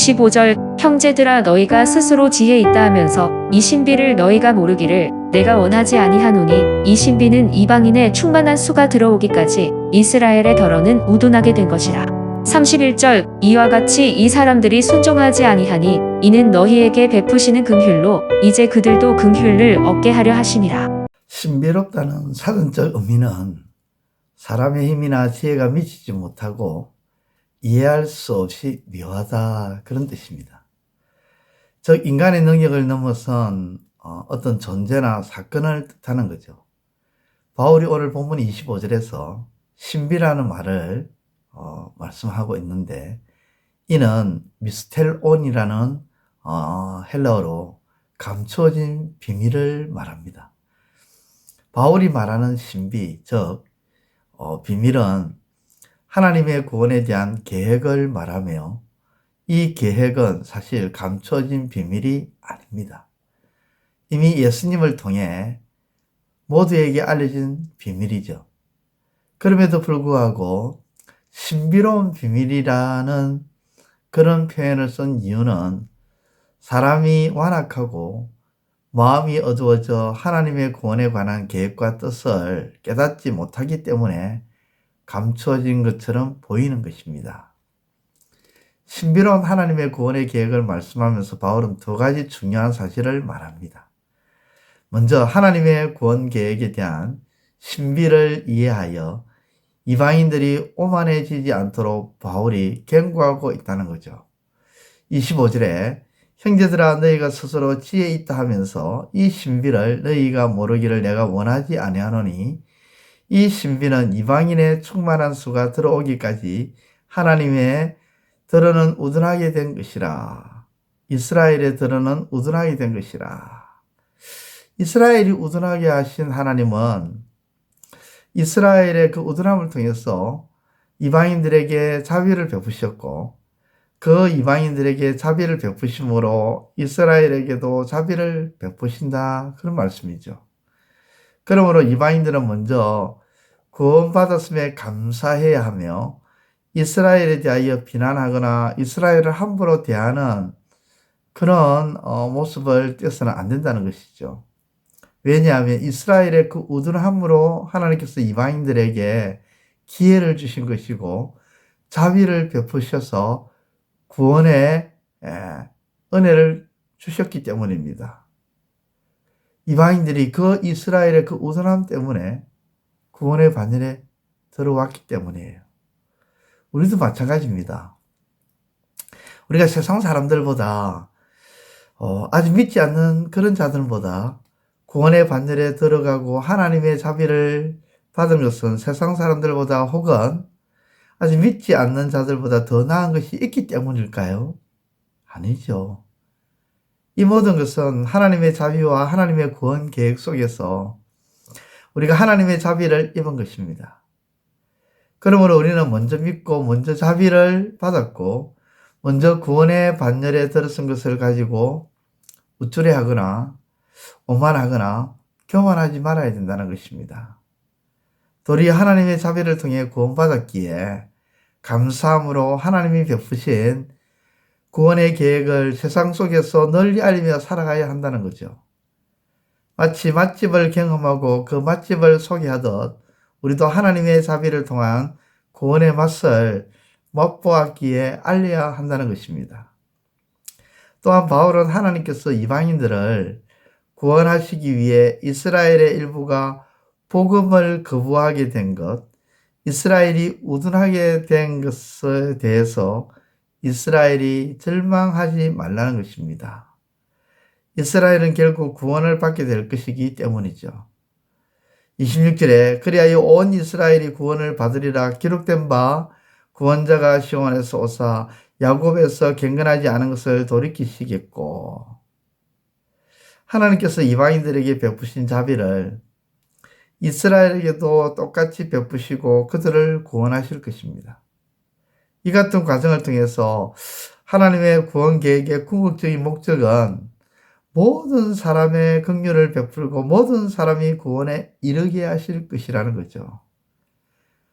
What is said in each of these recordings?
25절 형제들아 너희가 스스로 지혜 있다 하면서 이 신비를 너희가 모르기를 내가 원하지 아니하노니 이 신비는 이방인의 충만한 수가 들어오기까지 이스라엘의 덜어는 우둔하게 된 것이라. 31절 이와 같이 이 사람들이 순종하지 아니하니 이는 너희에게 베푸시는 긍휼로 이제 그들도 긍휼을 얻게 하려 하시니라. 신비롭다는 사전적 의미는 사람의 힘이나 지혜가 미치지 못하고 이해할 수 없이 묘하다 그런 뜻입니다. 즉 인간의 능력을 넘어선 어, 어떤 존재나 사건을 뜻하는 거죠. 바울이 오늘 본문 25절에서 신비라는 말을 어, 말씀하고 있는데 이는 미스텔온이라는 어, 헬라어로 감추어진 비밀을 말합니다. 바울이 말하는 신비, 즉 어, 비밀은 하나님의 구원에 대한 계획을 말하며 이 계획은 사실 감춰진 비밀이 아닙니다. 이미 예수님을 통해 모두에게 알려진 비밀이죠. 그럼에도 불구하고 신비로운 비밀이라는 그런 표현을 쓴 이유는 사람이 완악하고 마음이 어두워져 하나님의 구원에 관한 계획과 뜻을 깨닫지 못하기 때문에 감추어진 것처럼 보이는 것입니다. 신비로운 하나님의 구원의 계획을 말씀하면서 바울은 두 가지 중요한 사실을 말합니다. 먼저 하나님의 구원 계획에 대한 신비를 이해하여 이방인들이 오만해지지 않도록 바울이 경고하고 있다는 거죠. 25절에 형제들아 너희가 스스로 지혜 있다 하면서 이 신비를 너희가 모르기를 내가 원하지 아니하노니 이 신비는 이방인의 충만한 수가 들어오기까지 하나님의 들어는 우둔하게 된 것이라. 이스라엘의 들어는 우둔하게 된 것이라. 이스라엘이 우둔하게 하신 하나님은 이스라엘의 그 우둔함을 통해서 이방인들에게 자비를 베푸셨고 그 이방인들에게 자비를 베푸심으로 이스라엘에게도 자비를 베푸신다 그런 말씀이죠. 그러므로 이방인들은 먼저 구원받았음에 감사해야 하며 이스라엘에 대하여 비난하거나 이스라엘을 함부로 대하는 그런 어, 모습을 떼서는 안 된다는 것이죠. 왜냐하면 이스라엘의 그 우둔함으로 하나님께서 이방인들에게 기회를 주신 것이고 자비를 베푸셔서 구원의 은혜를 주셨기 때문입니다. 이방인들이 그 이스라엘의 그 우둔함 때문에 구원의 반열에 들어왔기 때문이에요. 우리도 마찬가지입니다. 우리가 세상 사람들보다 어, 아직 믿지 않는 그런 자들보다 구원의 반열에 들어가고 하나님의 자비를 받은 것은 세상 사람들보다 혹은 아직 믿지 않는 자들보다 더 나은 것이 있기 때문일까요? 아니죠. 이 모든 것은 하나님의 자비와 하나님의 구원 계획 속에서 우리가 하나님의 자비를 입은 것입니다. 그러므로 우리는 먼저 믿고 먼저 자비를 받았고 먼저 구원의 반열에 들어선 것을 가지고 우쭐해하거나 오만하거나 교만하지 말아야 된다는 것입니다. 도리 하나님의 자비를 통해 구원받았기에 감사함으로 하나님이 베푸신 구원의 계획을 세상 속에서 널리 알리며 살아가야 한다는 거죠. 마치 맛집을 경험하고 그 맛집을 소개하듯 우리도 하나님의 자비를 통한 구원의 맛을 맛보았기에 알려야 한다는 것입니다. 또한 바울은 하나님께서 이방인들을 구원하시기 위해 이스라엘의 일부가 복음을 거부하게 된 것, 이스라엘이 우둔하게 된 것에 대해서 이스라엘이 절망하지 말라는 것입니다. 이스라엘은 결국 구원을 받게 될 것이기 때문이죠. 26절에 그리하여 온 이스라엘이 구원을 받으리라 기록된 바 구원자가 시원에서 오사 야곱에서 경건하지 않은 것을 돌이키시겠고 하나님께서 이방인들에게 베푸신 자비를 이스라엘에게도 똑같이 베푸시고 그들을 구원하실 것입니다. 이 같은 과정을 통해서 하나님의 구원 계획의 궁극적인 목적은 모든 사람의 긍휼을 베풀고 모든 사람이 구원에 이르게 하실 것이라는 거죠.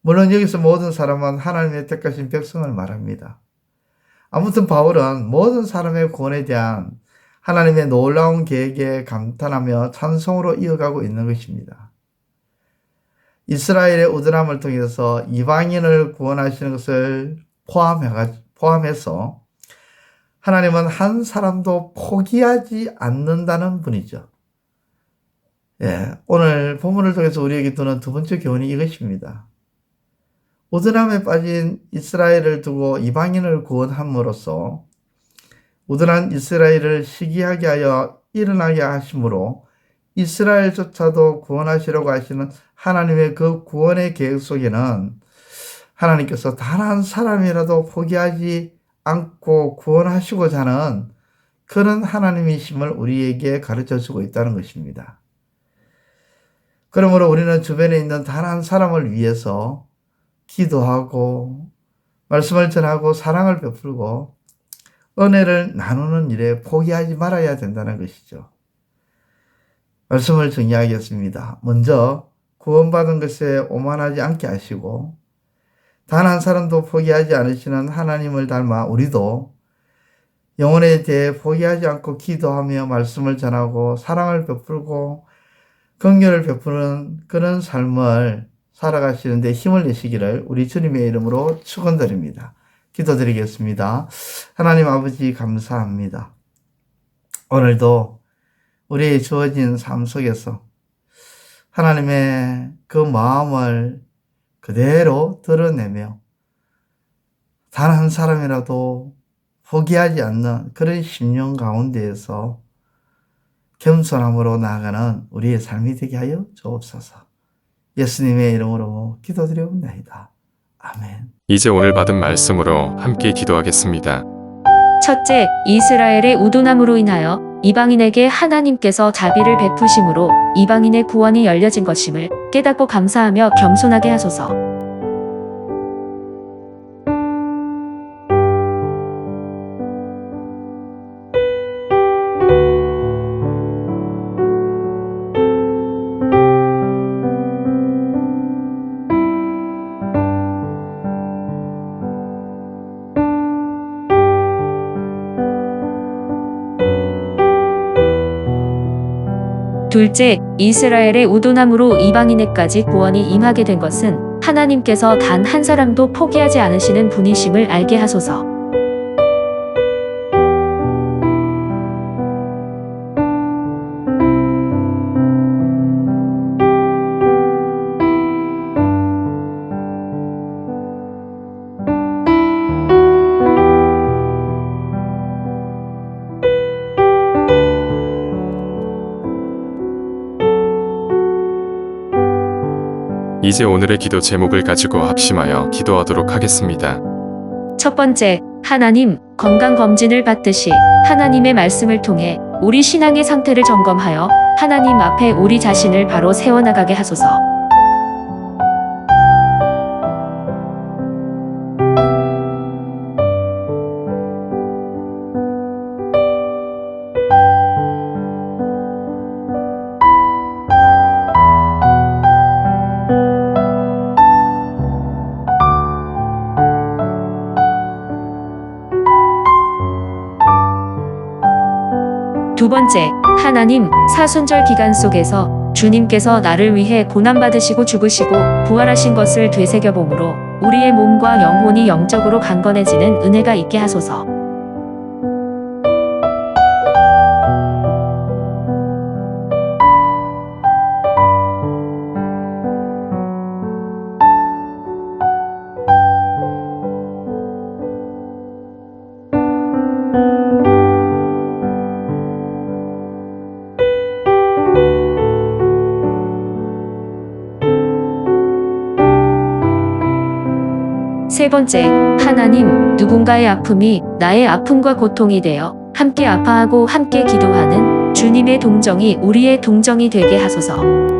물론 여기서 모든 사람은 하나님의 택하신 백성을 말합니다. 아무튼 바울은 모든 사람의 구원에 대한 하나님의 놀라운 계획에 감탄하며 찬송으로 이어가고 있는 것입니다. 이스라엘의 우둔함을 통해서 이방인을 구원하시는 것을 포함해서 하나님은 한 사람도 포기하지 않는다는 분이죠. 예, 오늘 본문을 통해서 우리에게 두는 두 번째 교훈이 이것입니다. 우둔함에 빠진 이스라엘을 두고 이방인을 구원함으로써 우둔한 이스라엘을 시기하게 하여 일어나게 하심으로 이스라엘조차도 구원하시려고 하시는 하나님의 그 구원의 계획 속에는 하나님께서 단 한 사람이라도 포기하지 않고 구원하시고자 하는 그런 하나님이심을 우리에게 가르쳐 주고 있다는 것입니다. 그러므로 우리는 주변에 있는 단 한 사람을 위해서 기도하고 말씀을 전하고 사랑을 베풀고 은혜를 나누는 일에 포기하지 말아야 된다는 것이죠. 말씀을 정리하겠습니다. 먼저 구원받은 것에 오만하지 않게 하시고 단 한 사람도 포기하지 않으시는 하나님을 닮아 우리도 영혼에 대해 포기하지 않고 기도하며 말씀을 전하고 사랑을 베풀고 긍휼을 베푸는 그런 삶을 살아가시는데 힘을 내시기를 우리 주님의 이름으로 축원드립니다. 기도드리겠습니다. 하나님 아버지 감사합니다. 오늘도 우리의 주어진 삶 속에서 하나님의 그 마음을 그대로 드러내며 단 한 사람이라도 포기하지 않는 그런 심령 가운데에서 겸손함으로 나아가는 우리의 삶이 되게 하여 주옵소서. 예수님의 이름으로 기도드려옵나이다. 아멘. 이제 오늘 받은 말씀으로 함께 기도하겠습니다. 첫째, 이스라엘의 우둔함으로 인하여 이방인에게 하나님께서 자비를 베푸심으로 이방인의 구원이 열려진 것임을 깨닫고 감사하며 겸손하게 하소서. 둘째, 이스라엘의 우둔함으로 이방인에까지 구원이 임하게 된 것은 하나님께서 단 한 사람도 포기하지 않으시는 분이심을 알게 하소서. 이제 오늘의 기도 제목을 가지고 합심하여 기도하도록 하겠습니다. 첫 번째, 하나님, 건강검진을 받듯이 하나님의 말씀을 통해 우리 신앙의 상태를 점검하여 하나님 앞에 우리 자신을 바로 세워나가게 하소서. 번째, 하나님, 사순절 기간 속에서 주님께서 나를 위해 고난받으시고 죽으시고 부활하신 것을 되새겨봄으로 우리의 몸과 영혼이 영적으로 강건해지는 은혜가 있게 하소서. 세 번째, 하나님, 누군가의 아픔이 나의 아픔과 고통이 되어 함께 아파하고 함께 기도하는 주님의 동정이 우리의 동정이 되게 하소서.